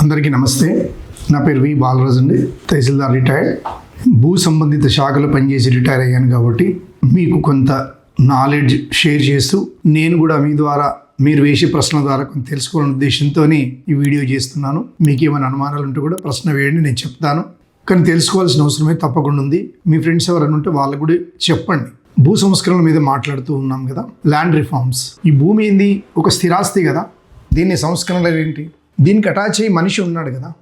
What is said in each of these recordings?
అందరికీ నమస్తే. నా పేరు వి బాలరాజు అండి. తహసీల్దార్ రిటైర్డ్. భూ సంబంధిత శాఖలో పనిచేసి రిటైర్ అయ్యాను కాబట్టి మీకు కొంత నాలెడ్జ్ షేర్ చేస్తూ నేను కూడా మీ ద్వారా మీరు వేసే ప్రశ్నల ద్వారా కొంత తెలుసుకోవాలనే ఉద్దేశంతో ఈ వీడియో చేస్తున్నాను. మీకు ఏమైనా అనుమానాలు ఉంటే కూడా ప్రశ్న వేయండి నేను చెప్తాను. కానీ తెలుసుకోవాల్సిన అవసరమే తప్పకుండా ఉంది. మీ ఫ్రెండ్స్ ఎవరైనా ఉంటే వాళ్ళకు కూడా చెప్పండి. భూ సంస్కరణల మీద మాట్లాడుతూ ఉన్నాం కదా. Land reforms. ఈ భూమి ఏంది? ఒక స్థిరాస్తి కదా. దీన్ని సంస్కరణలు ఏంటి? దీనికి అటాచ్ అయ్యి మనిషి ఉన్నాడు కదా.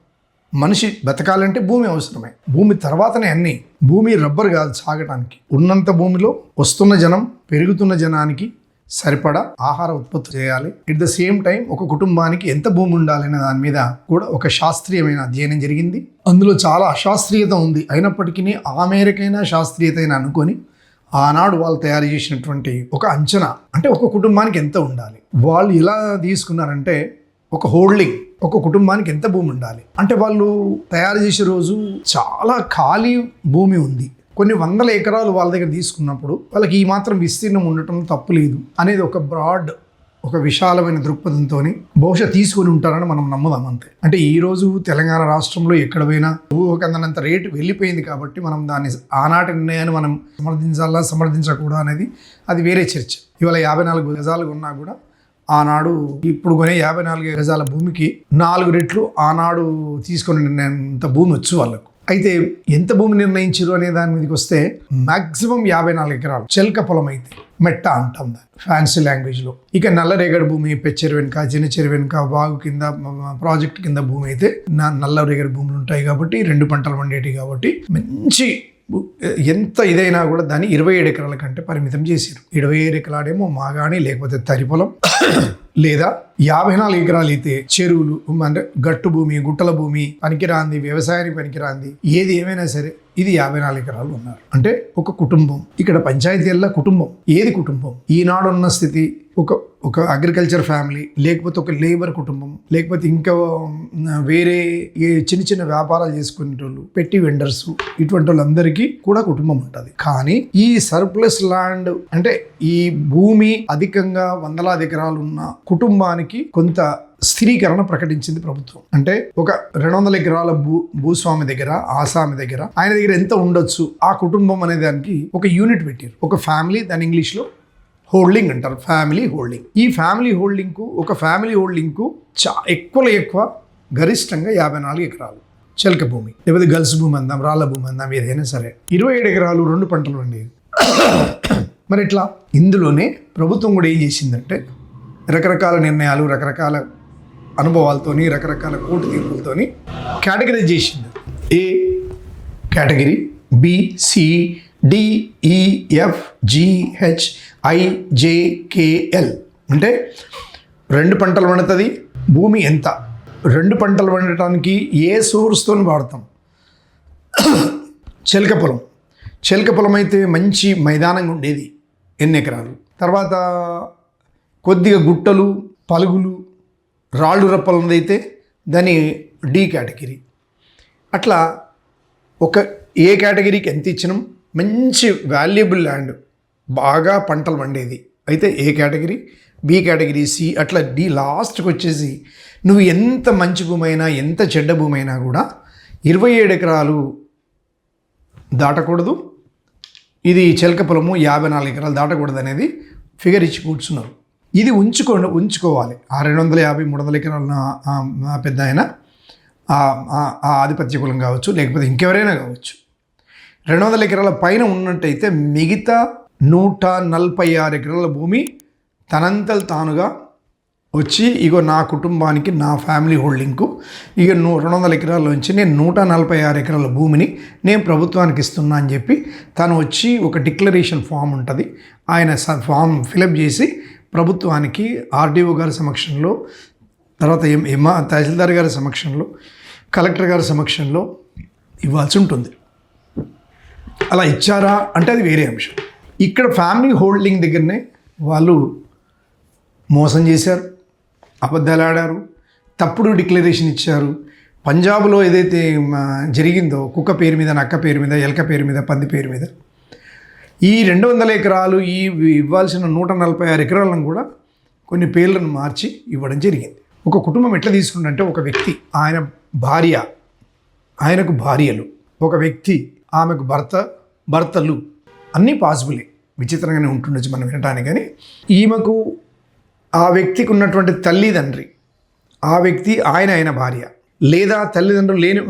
మనిషి బతకాలంటే భూమి అవసరమే. భూమి తర్వాతనే అన్ని. భూమి రబ్బర్ కాదు సాగటానికి. ఉన్నంత భూమిలో వస్తున్న జనం పెరుగుతున్న జనానికి సరిపడా ఆహార ఉత్పత్తి చేయాలి. ఎట్ ద సేమ్ టైం ఒక కుటుంబానికి ఎంత భూమి ఉండాలనే దాని మీద కూడా ఒక శాస్త్రీయమైన అధ్యయనం జరిగింది. అందులో చాలా అశాస్త్రీయత ఉంది. అయినప్పటికీ ఆ మేరకైనా శాస్త్రీయత అనుకొని ఆనాడు వాళ్ళు తయారు చేసినటువంటి ఒక అంచనా అంటే ఒక కుటుంబానికి ఎంత ఉండాలి. వాళ్ళు ఎలా తీసుకున్నారంటే ఒక హోల్డింగ్. ఒక కుటుంబానికి ఎంత భూమి ఉండాలి? అంటే వాళ్ళు తయారు చేసే రోజు చాలా ఖాళీ భూమి ఉంది. కొన్ని వందల ఎకరాలు వాళ్ళ దగ్గర తీసుకున్నప్పుడు వాళ్ళకి ఈ మాత్రం విస్తీర్ణం ఉండటం తప్పు లేదు అనేది ఒక బ్రాడ్ ఒక విశాలమైన దృక్పథంతో బహుశా తీసుకొని ఉంటారని మనం నమ్ముదాం అంతే. అంటే ఈ రోజు తెలంగాణ రాష్ట్రంలో ఎక్కడ పోయినా ఊహకందనంత రేటు వెళ్ళిపోయింది కాబట్టి మనం దాన్ని ఆనాటి నిర్ణయాన్ని మనం సమర్థించాలా సమర్థించకూడదు అనేది అది వేరే చర్చ. ఇవాళ యాభై నాలుగు గజాలు ఉన్నా కూడా ఆనాడు ఇప్పుడు కొనే యాభై నాలుగు గజాల భూమికి నాలుగు రెట్లు ఆనాడు తీసుకునేంత భూమి వచ్చు వాళ్ళకు. అయితే ఎంత భూమి నిర్ణయించారు అనే దాని మీదకి వస్తే మాక్సిమం యాభై నాలుగు ఎకరాలు చెల్క పొలం అయితే మెట్ట అంటాం దాన్ని ఫ్యాన్సీ లాంగ్వేజ్లో ఇక నల్లరేగడి భూమి పెచ్చెరు వెనుక చిన్న చెరు వెనుక వాగు కింద ప్రాజెక్ట్ కింద భూమి అయితే నా నల్లరేగడి భూములు ఉంటాయి కాబట్టి రెండు పంటలు పండేటివి కాబట్టి మంచి ఎంత ఇదైనా కూడా దాన్ని ఇరవై ఏడు ఎకరాల కంటే పరిమితం చేశారు ఇరవై ఏడు ఎకరాలేమో మాగాణి లేకపోతే తరి పొలం లేదా యాభై నాలుగు ఎకరాలు అయితే చెరువులు అంటే గట్టు భూమి గుట్టల భూమి పనికిరాంది వ్యవసాయానికి పనికిరాంది ఏది ఏమైనా సరే ఇది యాభై నాలుగు ఎకరాలు ఉన్నారు. అంటే ఒక కుటుంబం ఇక్కడ పంచాయతీల్లో కుటుంబం ఏది కుటుంబం? ఈనాడున్న స్థితి ఒక ఒక అగ్రికల్చర్ ఫ్యామిలీ లేకపోతే ఒక లేబర్ కుటుంబం లేకపోతే ఇంకా వేరే చిన్న చిన్న వ్యాపారాలు చేసుకునే వాళ్ళు పెట్టి వెండర్స్ ఇటువంటి వాళ్ళందరికీ కూడా కుటుంబం ఉంటుంది. కానీ ఈ సర్ప్లస్ ల్యాండ్ అంటే ఈ భూమి అధికంగా వందలాది ఎకరాలు ఉన్న కుటుంబానికి కొంత స్థిరీకరణ ప్రకటించింది ప్రభుత్వం. అంటే ఒక రెండు వందల ఎకరాల భూ భూస్వామి దగ్గర ఆసామి దగ్గర ఆయన దగ్గర ఎంత ఉండొచ్చు ఆ కుటుంబం అనే దానికి ఒక యూనిట్ పెట్టారు. ఒక ఫ్యామిలీ దాని ఇంగ్లీష్లో హోల్డింగ్ అంటారు ఫ్యామిలీ హోల్డింగ్. ఈ ఫ్యామిలీ హోల్డింగ్కు ఒక ఫ్యామిలీ హోల్డింగ్కు చా ఎక్కువలో ఎక్కువ గరిష్టంగా యాభై నాలుగు ఎకరాలు. చెలక భూమి లేకపోతే గల్స్ భూమి అందాం రాళ్ళ భూమి అందాం ఏదైనా సరే. ఇరవై ఏడు ఎకరాలు రెండు పంటలు ఉండేది మరి ఇట్లా ఇందులోనే ప్రభుత్వం కూడా ఏం చేసిందంటే రకరకాల నిర్ణయాలు రకరకాల అనుభవాలతోని రకరకాల కోర్టు తీర్పులతోని కేటగిరైజ్ చేసింది A category? B C D E అంటే రెండు పంటలు వండుతుంది భూమి ఎంత? రెండు పంటలు వండటానికి ఏ సోర్స్తో వాడతాం? చెలక పొలం. చెలక పొలం అయితే మంచి మైదానంగా ఉండేది ఎన్ని ఎకరాలు? తర్వాత కొద్దిగా గుట్టలు పలుగులు రాళ్ళు రప్పలు ఉన్నదైతే దాని డి కేటగిరీ. అట్లా ఒక ఏ కేటగిరీకి ఎంత ఇచ్చినాం? మంచి వాల్యుబుల్ ల్యాండ్. బాగా పంటలు పండేది. అయితే A category? B category C. అట్లా డి లాస్ట్కి వచ్చేసి నువ్వు ఎంత మంచి భూమి అయినా ఎంత చెడ్డ భూమి అయినా కూడా ఇరవై ఏడు ఎకరాలు దాటకూడదు. ఇది చెలక పొలము యాభై నాలుగు ఎకరాలు దాటకూడదు అనేది ఫిగర్ ఇచ్చి కూర్చున్నారు. ఇది ఉంచుకో ఉంచుకోవాలి. ఆ రెండు వందల యాభై మూడు వందల ఎకరాల ఆ పెద్ద ఆయన ఆ- ఆధిపత్య కులం కావచ్చు లేకపోతే ఇంకెవరైనా కావచ్చు. రెండు వందల ఎకరాల పైన ఉన్నట్టయితే మిగతా నూట నలభై ఆరు ఎకరాల భూమి తనంతలు తానుగా వచ్చి ఇగో నా కుటుంబానికి నా ఫ్యామిలీ హోల్డింగ్కు ఇక నూ రెండు వందల ఎకరాల్లోంచి నేను నూట నలభై ఆరు ఎకరాల భూమిని నేను ప్రభుత్వానికి ఇస్తున్నా అని చెప్పి తను వచ్చి ఒక డిక్లరేషన్ ఫామ్ ఉంటుంది. ఆయన స- ఫామ్ ఫిలప్ చేసి ప్రభుత్వానికి ఆర్డీఓ గారి సమక్షంలో తర్వాత ఎం ఎమ్మ తహసీల్దార్ గారి సమక్షంలో కలెక్టర్ గారి సమక్షంలో ఇవ్వాల్సి ఉంటుంది. అలా ఇచ్చారా అంటే అది వేరే అంశం. ఇక్కడ ఫ్యామిలీ హోల్డింగ్ దగ్గరనే వాళ్ళు మోసం చేశారు అబద్ధాలు ఆడారు తప్పుడు డిక్లరేషన్ ఇచ్చారు. పంజాబ్లో ఏదైతే జరిగిందో కుక్క పేరు మీద నక్క పేరు మీద ఎలక పేరు మీద పంది పేరు మీద ఈ రెండు వందల ఎకరాలు ఈ ఇవ్వాల్సిన నూట నలభై ఆరు ఎకరాలను కూడా కొన్ని పేర్లను మార్చి ఇవ్వడం జరిగింది. ఒక కుటుంబం ఎట్లా తీసుకుంటే ఒక వ్యక్తి ఆయన భార్య ఆయనకు భార్యలు ఒక వ్యక్తి ఆమెకు భర్త భర్తలు అన్నీ పాసిబులే. విచిత్రంగానే ఉంటుండొచ్చు మనం వినటానికి కానీ ఈమెకు ఆ వ్యక్తికి ఉన్నటువంటి తల్లిదండ్రి ఆ వ్యక్తి ఆయన ఆయన భార్య లేదా తల్లిదండ్రులు లేని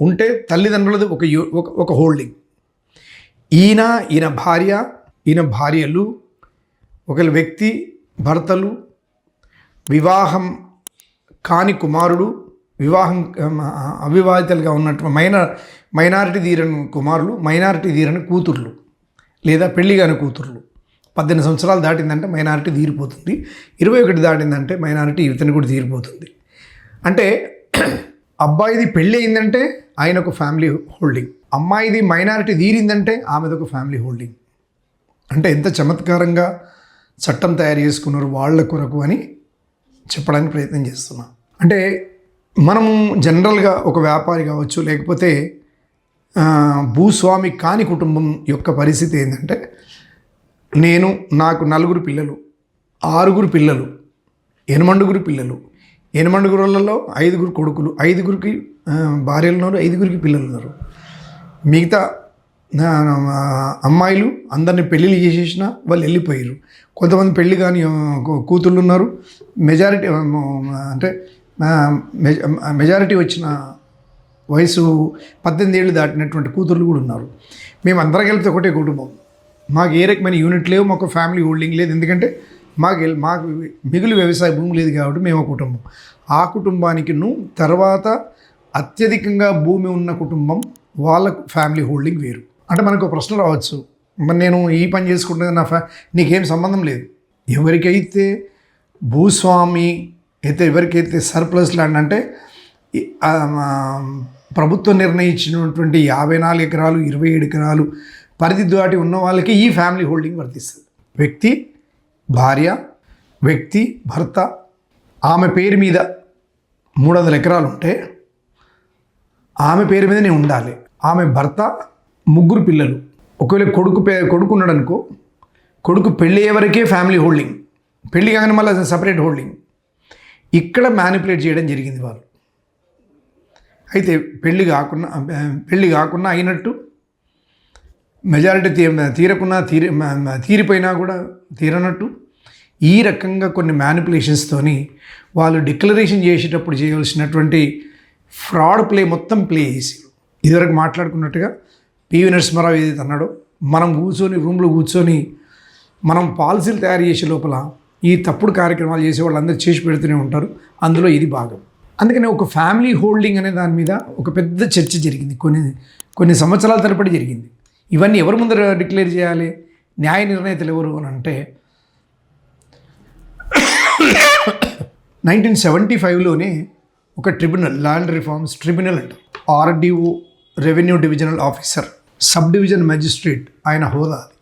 ఉంటే తల్లిదండ్రులది ఒక ఒక ఒక హోల్డింగ్. ఈయన ఈయన భార్య ఈయన భార్యలు ఒక వ్యక్తి భర్తలు వివాహం కాని కుమారుడు వివాహం అవివాహితలుగా ఉన్నట్టు మైనార్ మైనారిటీ తీరని కుమారులు మైనారిటీ తీరని కూతుర్లు లేదా పెళ్ళి కాని కూతుర్లు. పద్దెనిమిది సంవత్సరాలు దాటిందంటే మైనారిటీ తీరిపోతుంది. ఇరవై ఒకటి దాటిందంటే మైనారిటీ ఇతని కూడా తీరిపోతుంది. అంటే అబ్బాయిది పెళ్ళి అయిందంటే ఆయన ఒక ఫ్యామిలీ హోల్డింగ్. అమ్మాయిది మైనారిటీ తీరిందంటే ఆమెది ఒక ఫ్యామిలీ హోల్డింగ్. అంటే ఎంత చమత్కారంగా చట్టం తయారు చేసుకున్నారు వాళ్ళ కొరకు అని చెప్పడానికి ప్రయత్నం చేస్తున్నా. అంటే మనము జనరల్గా ఒక వ్యాపారి కావచ్చు లేకపోతే భూస్వామి కాని కుటుంబం యొక్క పరిస్థితి ఏంటంటే నేను నాకు నలుగురు పిల్లలు ఆరుగురు పిల్లలు ఎనమండుగురు పిల్లలు ఎనమండుగురులలో ఐదుగురు కొడుకులు ఐదుగురికి భార్యలు ఉన్నారు ఐదుగురికి పిల్లలు ఉన్నారు మిగతా అమ్మాయిలు అందరిని పెళ్ళిళ్ళు చేసేసిన వాళ్ళు వెళ్ళిపోయారు కొంతమంది పెళ్ళి కానీ కూతుళ్ళు ఉన్నారు. మెజారిటీ అంటే మెజ- మెజారిటీ వచ్చిన వయసు పద్దెనిమిది ఏళ్ళు దాటినటువంటి కూతుర్లు కూడా ఉన్నారు. మేము అందరం కలిపితే ఒకటే కుటుంబం. మాకు ఏ రకమైన యూనిట్ లేవు మాకు ఫ్యామిలీ హోల్డింగ్ లేదు. ఎందుకంటే మాకు మాకు మిగులు వ్యవసాయ భూమి లేదు కాబట్టి మేము కుటుంబం. ఆ కుటుంబానికి తర్వాత అత్యధికంగా భూమి ఉన్న కుటుంబం వాళ్ళ ఫ్యామిలీ హోల్డింగ్ వేరు. అంటే మనకు ఒక ప్రశ్న రావచ్చు. మరి నేను ఈ పని చేసుకుంటే నా ఫ్యా నీకేం సంబంధం లేదు. ఎవరికైతే భూస్వామి అయితే ఎవరికైతే సర్ప్లస్ ల్యాండ్ అంటే ప్రభుత్వం నిర్ణయించినటువంటి యాభై నాలుగు ఎకరాలు ఇరవై ఏడు ఎకరాలు పరిధి దాటి ఉన్న వాళ్ళకి ఈ ఫ్యామిలీ హోల్డింగ్ వర్తిస్తుంది. వ్యక్తి భార్య వ్యక్తి భర్త ఆమె పేరు మీద మూడు వందల ఎకరాలు ఉంటే ఆమె పేరు మీదనే ఉండాలి. ఆమె భర్త ముగ్గురు పిల్లలు. ఒకవేళ కొడుకు పే కొడుకు ఉన్నాడు అనుకో కొడుకు పెళ్ళి అయ్యే వరకే ఫ్యామిలీ హోల్డింగ్. పెళ్ళి కాగానే మళ్ళీ సపరేట్ హోల్డింగ్. ఇక్కడ మ్యానిపులేట్ చేయడం జరిగింది వాళ్ళు. అయితే పెళ్ళి కాకుండా పెళ్ళి కాకుండా అయినట్టు మెజారిటీ తీ తీరకున్నా తీరి తీరిపోయినా కూడా తీరనట్టు ఈ రకంగా కొన్ని మ్యానిపులేషన్స్తోని వాళ్ళు డిక్లరేషన్ చేసేటప్పుడు చేయవలసినటువంటి ఫ్రాడ్ ప్లే మొత్తం ప్లే చేసి ఇదివరకు మాట్లాడుకున్నట్టుగా పివి నరసింహారావు ఏదైతే అన్నాడో మనం కూర్చొని రూమ్లో కూర్చొని మనం పాలసీలు తయారు చేసే లోపల ఈ తప్పుడు కార్యక్రమాలు చేసే వాళ్ళందరూ చేసి పెడుతూనే ఉంటారు. అందులో ఇది భాగం. అందుకని ఒక ఫ్యామిలీ హోల్డింగ్ అనే దాని మీద ఒక పెద్ద చర్చ జరిగింది. కొన్ని కొన్ని సంవత్సరాల తరబడి జరిగింది. ఇవన్నీ ఎవరి ముందర డిక్లేర్ చేయాలి? న్యాయ నిర్ణేతలు ఎవరు అని అంటే నైన్టీన్ సెవెంటీ ఫైవ్లోనే ఒక ట్రిబ్యునల్ ల్యాండ్ రిఫార్మ్స్ ట్రిబ్యునల్ అంటారు. RDO revenue divisional officer sub division magistrate ఆయన హోదా అది.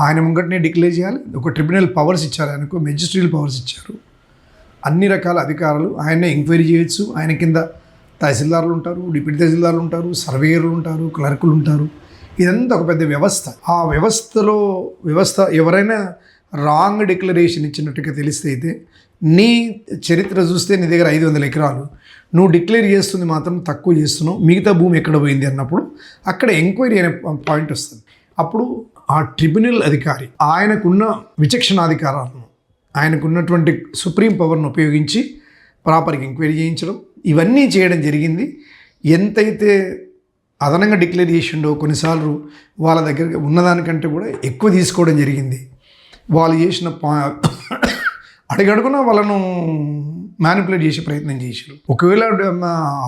ఆయన ముంగటనే డిక్లేర్ చేయాలి. ఒక ట్రిబ్యునల్ పవర్స్ ఇచ్చారు ఆయనకు మెజిస్ట్రియల్ పవర్స్ ఇచ్చారు. అన్ని రకాల అధికారులు ఆయన్నే ఎంక్వైరీ చేయొచ్చు. ఆయన కింద తహసీల్దార్లు ఉంటారు డిప్యూటీ తహసీల్దారులు ఉంటారు సర్వేయర్లు ఉంటారు క్లర్కులు ఉంటారు. ఇదంతా ఒక పెద్ద వ్యవస్థ. ఆ వ్యవస్థలో వ్యవస్థ ఎవరైనా రాంగ్ డిక్లరేషన్ ఇచ్చినట్టుగా తెలిస్తే అయితే నీ చరిత్ర చూస్తే నీ దగ్గర ఐదు వందల ఎకరాలు. నువ్వు డిక్లేర్ చేస్తుంది మాత్రం తక్కువ చేస్తున్నావు. మిగతా భూమి ఎక్కడ పోయింది అన్నప్పుడు అక్కడ ఎంక్వైరీ అనే పాయింట్ వస్తుంది. అప్పుడు ఆ ట్రిబ్యునల్ అధికారి ఆయనకున్న విచక్షణాధికారాలను ఆయనకున్నటువంటి సుప్రీం పవర్ను ఉపయోగించి ప్రాపర్గా ఎంక్వైరీ చేయించడం ఇవన్నీ చేయడం జరిగింది. ఎంతైతే అదనంగా డిక్లేర్ చేసిండో కొన్నిసార్లు వాళ్ళ దగ్గర ఉన్నదానికంటే కూడా ఎక్కువ తీసుకోవడం జరిగింది. వాళ్ళు చేసిన పా అడుగడుగున వాళ్ళను మ్యానిపులేట్ చేసే ప్రయత్నం చేశారు. ఒకవేళ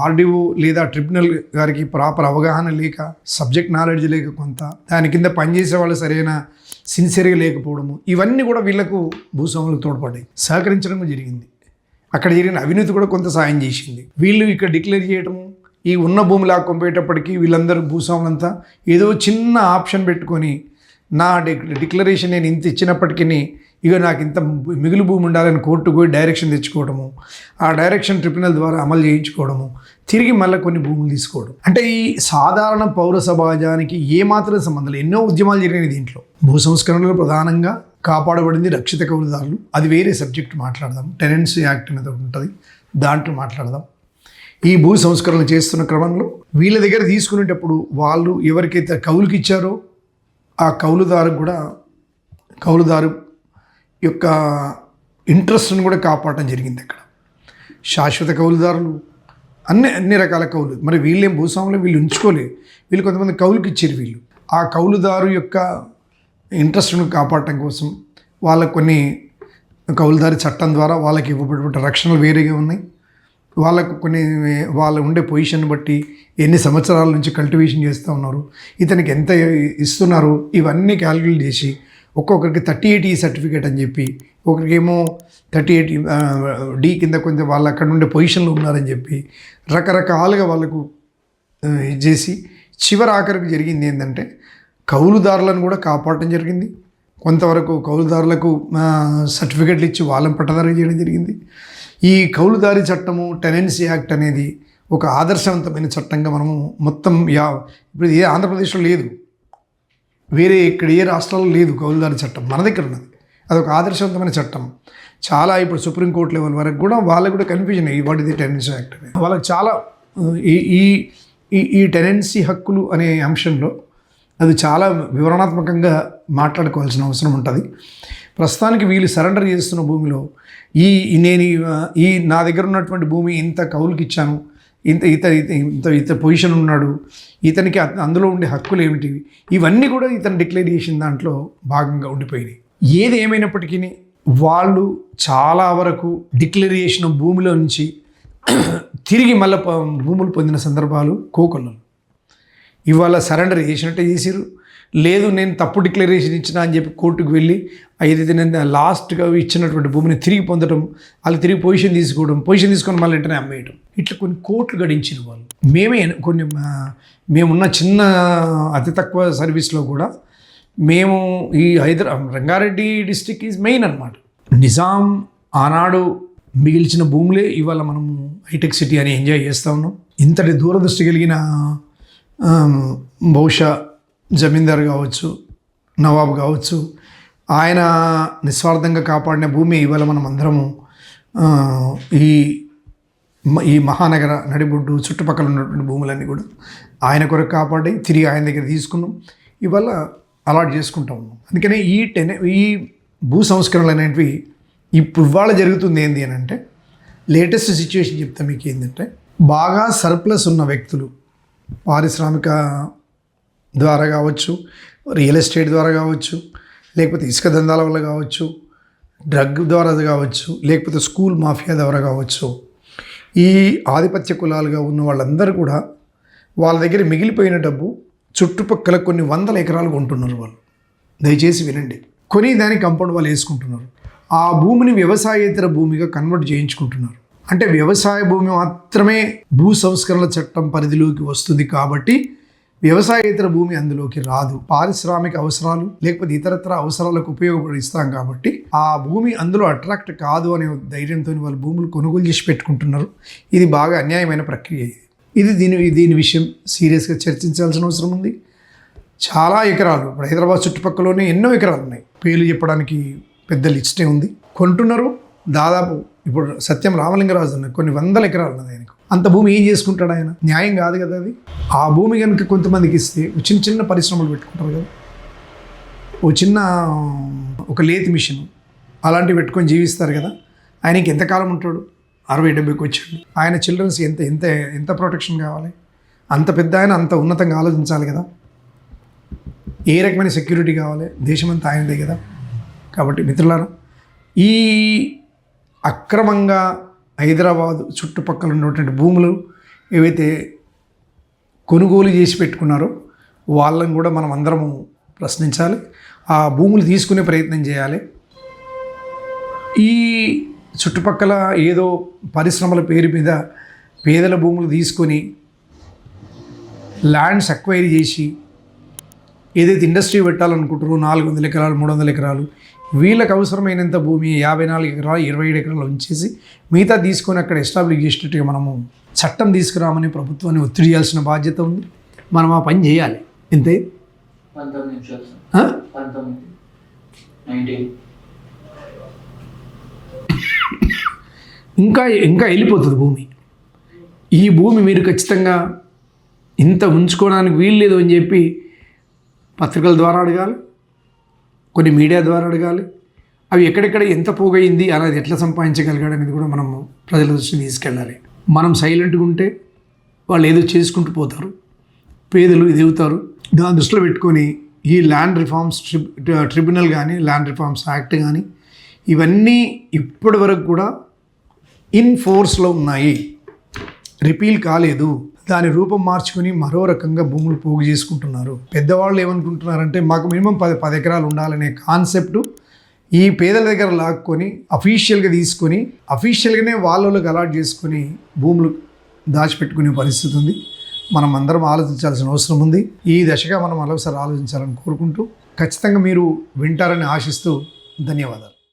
ఆర్డీఓ లేదా ట్రిబ్యునల్ గారికి ప్రాపర్ అవగాహన లేక సబ్జెక్ట్ నాలెడ్జ్ లేక కొంత దాని కింద పనిచేసే వాళ్ళు సరైన సిన్సియర్గా లేకపోవడము ఇవన్నీ కూడా వీళ్ళకు భూస్వాములకు తోడ్పడ్డాయి. సహకరించడం జరిగింది. అక్కడ జరిగిన అవినీతి కూడా కొంత సాయం చేసింది. వీళ్ళు ఇక్కడ డిక్లేర్ చేయడము ఈ ఉన్న భూమి లాక్కొనిపోయేటప్పటికి వీళ్ళందరూ భూస్వాములంతా ఏదో చిన్న ఆప్షన్ పెట్టుకొని నా డిక్లరేషన్ నేను ఇంత ఇచ్చినప్పటికీ ఇక నాకు ఇంత మిగులు భూమి ఉండాలని కోర్టు పోయి డైరెక్షన్ తెచ్చుకోవడము ఆ డైరెక్షన్ ట్రిబ్యునల్ ద్వారా అమలు చేయించుకోవడము తిరిగి మళ్ళీ కొన్ని భూములు తీసుకోవడం. అంటే ఈ సాధారణ పౌర సమాజానికి ఏమాత్రం సంబంధం ఎన్నో ఉద్యమాలు జరిగినాయి దీంట్లో. భూ సంస్కరణలో ప్రధానంగా కాపాడబడింది రక్షిత కౌలుదారులు. అది వేరే సబ్జెక్ట్ మాట్లాడదాం. టెనెన్సీ యాక్ట్ అనేది ఒకటి ఉంటుంది. దాంట్లో మాట్లాడదాం. ఈ భూ సంస్కరణ చేస్తున్న క్రమంలో వీళ్ళ దగ్గర తీసుకునేటప్పుడు వాళ్ళు ఎవరికైతే కౌలుకి ఇచ్చారో ఆ కౌలుదారు కూడా కౌలుదారు యొక్క ఇంట్రెస్ట్ని కూడా కాపాడటం జరిగింది అక్కడ. శాశ్వత కౌలుదారులు అన్ని అన్ని రకాల కౌలు. మరి వీళ్ళేం భూస్వాములు వీళ్ళు ఉంచుకోలే. వీళ్ళు కొంతమంది కౌలుకి ఇచ్చారు వీళ్ళు. ఆ కౌలుదారు యొక్క ఇంట్రెస్ట్ను కాపాడటం కోసం వాళ్ళకు కొన్ని కౌలుదారి చట్టం ద్వారా వాళ్ళకి ఇవ్వబడిన రక్షణలు వేరేగా ఉన్నాయి. వాళ్ళకు కొన్ని వాళ్ళు ఉండే పొజిషన్ బట్టి ఎన్ని సంవత్సరాల నుంచి కల్టివేషన్ చేస్తూ ఉన్నారు ఇతనికి ఎంత ఇస్తున్నారు ఇవన్నీ క్యాలిక్యులేట్ చేసి ఒక్కొక్కరికి థర్టీ ఎయిట్ ఈ సర్టిఫికేట్ అని చెప్పి ఒకరికేమో థర్టీ ఎయిట్ డి కింద కొంచెం వాళ్ళు అక్కడ ఉండే పొజిషన్లో ఉన్నారని చెప్పి రకరకాలుగా వాళ్ళకు ఇది చేసి చివరి ఆఖరికి జరిగింది ఏంటంటే కౌలుదారులను కూడా కాపాడటం జరిగింది. కొంతవరకు కౌలుదారులకు సర్టిఫికెట్లు ఇచ్చి వాళ్ళని పట్టదారు చేయడం జరిగింది. ఈ కౌలుదారి చట్టము టెనెన్సీ యాక్ట్ అనేది ఒక ఆదర్శవంతమైన చట్టంగా మనము మొత్తం యా ఇప్పుడు ఏ ఆంధ్రప్రదేశ్లో లేదు. వేరే ఇక్కడ ఏ రాష్ట్రాల్లో లేదు కౌలుదారి చట్టం. మన దగ్గర ఉన్నది. అదొక ఆదర్శవంతమైన చట్టం. చాలా ఇప్పుడు సుప్రీంకోర్టు లెవెల్ వరకు కూడా వాళ్ళకు కూడా కన్ఫ్యూజన్ అయ్యి వాట్ ఇది టెనెన్సీ యాక్ట్ వాళ్ళకి చాలా ఈ ఈ ఈ ఈ టెనెన్సీ హక్కులు అనే అంశంలో అది చాలా వివరణాత్మకంగా మాట్లాడుకోవాల్సిన అవసరం ఉంటుంది. ప్రస్తుతానికి వీళ్ళు సరెండర్ చేస్తున్న భూమిలో ఈ నేను ఈ, ఈ నా దగ్గర ఉన్నటువంటి భూమి ఇంత కౌలుకి ఇచ్చాను ఇంత ఇత ఇత- ఇంత ఇత పొజిషన్ ఉన్నాడు ఇతనికి అందులో ఉండే హక్కులు ఏమిటివి ఇవన్నీ కూడా ఇతను డిక్లేర్ చేసిన దాంట్లో భాగంగా ఉండిపోయినాయి. ఏది ఏమైనప్పటికీ వాళ్ళు చాలా వరకు డిక్లేర్ చేసిన భూమిలో నుంచి తిరిగి మళ్ళీ భూములు పొందిన సందర్భాలు కోకొల్లలు. ఇవాళ సరెండర్ చేసినట్టే చేసిరు లేదు నేను తప్పు డిక్లరేషన్ ఇచ్చిన అని చెప్పి కోర్టుకు వెళ్ళి ఏదైతే నేను లాస్ట్గా ఇచ్చినటువంటి భూమిని తిరిగి పొందడం వాళ్ళు తిరిగి పొజిషన్ తీసుకోవడం పొజిషన్ తీసుకొని మళ్ళీ వెంటనే అమ్మేయడం ఇట్లా కొన్ని కోట్లు గడించిన వాళ్ళు. మేమే కొన్ని మేమున్న చిన్న అతి తక్కువ సర్వీస్లో కూడా మేము ఈ Hyderabad Rangareddy district is main అనమాట నిజాం ఆనాడు మిగిల్చిన భూములే ఇవాళ మనము హైటెక్ సిటీ అని ఎంజాయ్ చేస్తూ ఉన్నాం. ఇంతటి దూరదృష్టి కలిగిన బహుశా జమీందార్ కావచ్చు నవాబు కావచ్చు ఆయన నిస్వార్థంగా కాపాడిన భూమి ఇవాళ మనం అందరము ఈ ఈ మహానగర నడిబొడ్డు చుట్టుపక్కల ఉన్నటువంటి భూములన్నీ కూడా ఆయన కొరకు కాపాడి తిరిగి ఆయన దగ్గర తీసుకున్నాం. ఇవాళ అలాట్ చేసుకుంటా ఉన్నాం. అందుకనే ఈ టెన్ ఈ భూ సంస్కరణలు అనేటివి ఇప్పుడు ఇవాళ జరుగుతుంది ఏంటి అని అంటే లేటెస్ట్ సిచ్యువేషన్ చెప్తా మీకు ఏంటంటే బాగా సర్ప్లస్ ఉన్న వ్యక్తులు పారిశ్రామిక ద్వారా కావచ్చు రియల్ ఎస్టేట్ ద్వారా కావచ్చు లేకపోతే ఇసుక దందాల వల్ల కావచ్చు డ్రగ్ ద్వారా కావచ్చు లేకపోతే స్కూల్ మాఫియా ద్వారా కావచ్చు ఈ ఆధిపత్య కులాలుగా ఉన్న వాళ్ళందరూ కూడా వాళ్ళ దగ్గర మిగిలిపోయిన డబ్బు చుట్టుపక్కల కొన్ని వందల ఎకరాలు కొంటున్నారు వాళ్ళు. దయచేసి వినండి. కొని దాని కంపౌండ్ వాళ్ళు వేసుకుంటున్నారు. ఆ భూమిని వ్యవసాయేతర భూమిగా కన్వర్ట్ చేయించుకుంటున్నారు. అంటే వ్యవసాయ భూమి మాత్రమే భూ సంస్కరణల చట్టం పరిధిలోకి వస్తుంది కాబట్టి వ్యవసాయేతర భూమి అందులోకి రాదు. పారిశ్రామిక అవసరాలు లేకపోతే ఇతరత్ర అవసరాలకు ఉపయోగపడిస్తాం కాబట్టి ఆ భూమి అందులో అట్రాక్ట్ కాదు అనే ధైర్యంతో వాళ్ళు భూములు కొనుగోలు చేసి పెట్టుకుంటున్నారు. ఇది బాగా అన్యాయమైన ప్రక్రియ ఇది. ఇది దీని దీని విషయం సీరియస్గా చర్చించాల్సిన అవసరం ఉంది. చాలా ఎకరాలు ఇప్పుడు హైదరాబాద్ చుట్టుపక్కలనే ఎన్నో ఎకరాలు ఉన్నాయి. పేర్లు చెప్పడానికి పెద్ద లిస్టే ఉంది. కొంటున్నారు దాదాపు ఇప్పుడు సత్యం రామలింగరాజు ఉన్నాయి కొన్ని వందల ఎకరాలు ఉన్నది ఆయనకు. అంత భూమి ఏం చేసుకుంటాడు ఆయన? న్యాయం కాదు కదా అది. ఆ భూమి కనుక కొంతమందికి ఇస్తే చిన్న చిన్న పరిశ్రమలు పెట్టుకుంటారు కదా. ఓ చిన్న ఒక లేత్ మిషన్ అలాంటివి పెట్టుకొని జీవిస్తారు కదా. ఆయనకి ఎంతకాలం ఉంటాడు? అరవై డెబ్బైకి వచ్చాడు. ఆయన చిల్డ్రన్స్ ఎంత ఎంత ఎంత ప్రొటెక్షన్ కావాలి? అంత పెద్ద ఆయన అంత ఉన్నతంగా ఆలోచించాలి కదా. ఏ రకమైన సెక్యూరిటీ కావాలి? దేశమంతా ఆయనదే కదా. కాబట్టి మిత్రులారా ఈ అక్రమంగా హైదరాబాద్ చుట్టుపక్కల ఉన్నటువంటి భూములు ఏవైతే కొనుగోలు చేసి పెట్టుకున్నారో వాళ్ళని కూడా మనం అందరము ప్రశ్నించాలి. ఆ భూములు తీసుకునే ప్రయత్నం చేయాలి. ఈ చుట్టుపక్కల ఏదో పరిశ్రమల పేరు మీద పేదల భూములు తీసుకొని ల్యాండ్స్ ఎక్వైరీ చేసి ఏదైతే ఇండస్ట్రీ పెట్టాలనుకుంటారో నాలుగు వందల ఎకరాలు మూడు వందల ఎకరాలు వీళ్ళకి అవసరమైనంత భూమి యాభై నాలుగు ఎకరాలు ఇరవై ఏడు ఎకరాలు ఉంచేసి మిగతా తీసుకొని అక్కడ ఎస్టాబ్లిష్ చేసేటట్టుగా మనము చట్టం తీసుకురామని ప్రభుత్వాన్ని ఒత్తిడి చేయాల్సిన బాధ్యత ఉంది. మనం ఆ పని చేయాలి. ఇంతే? ఇంకా ఇంకా వెళ్ళిపోతుంది భూమి. ఈ భూమి మీరు ఖచ్చితంగా ఇంత ఉంచుకోవడానికి వీలు లేదు అని చెప్పి పత్రికల ద్వారా అడగాలి. కొన్ని మీడియా ద్వారా అడగాలి. అవి ఎక్కడెక్కడ ఎంత పోగయింది అనేది ఎట్లా సంపాదించగలిగాడు అనేది కూడా మనం ప్రజల దృష్టి తీసుకెళ్ళాలి. మనం సైలెంట్గా ఉంటే వాళ్ళు ఏదో చేసుకుంటూ పోతారు పేదలు ఎదుగుతారు. దాని దృష్టిలో పెట్టుకొని ఈ ల్యాండ్ రిఫార్మ్స్ ట్రిబ్ ట్రిబ్యునల్ కానీ ల్యాండ్ రిఫార్మ్స్ యాక్ట్ కానీ ఇవన్నీ ఇప్పటి వరకు కూడా ఇన్ ఫోర్స్లో ఉన్నాయి. రిపీల్ కాలేదు. దాని రూపం మార్చుకుని మరో రకంగా భూములు పోగు చేసుకుంటున్నారు. పెద్దవాళ్ళు ఏమనుకుంటున్నారంటే మాకు మినిమం పది పది ఎకరాలు ఉండాలనే కాన్సెప్ట్ ఈ పేదల దగ్గర లాక్కొని అఫీషియల్గా తీసుకొని అఫీషియల్గానే వాళ్ళకి అలాట్ చేసుకొని భూములు దాచిపెట్టుకునే పరిస్థితి ఉంది. మనం అందరం ఆలోచించాల్సిన అవసరం ఉంది. ఈ దశగా మనం మరొకసారి ఆలోచించాలని కోరుకుంటూ ఖచ్చితంగా మీరు వింటారని ఆశిస్తూ ధన్యవాదాలు.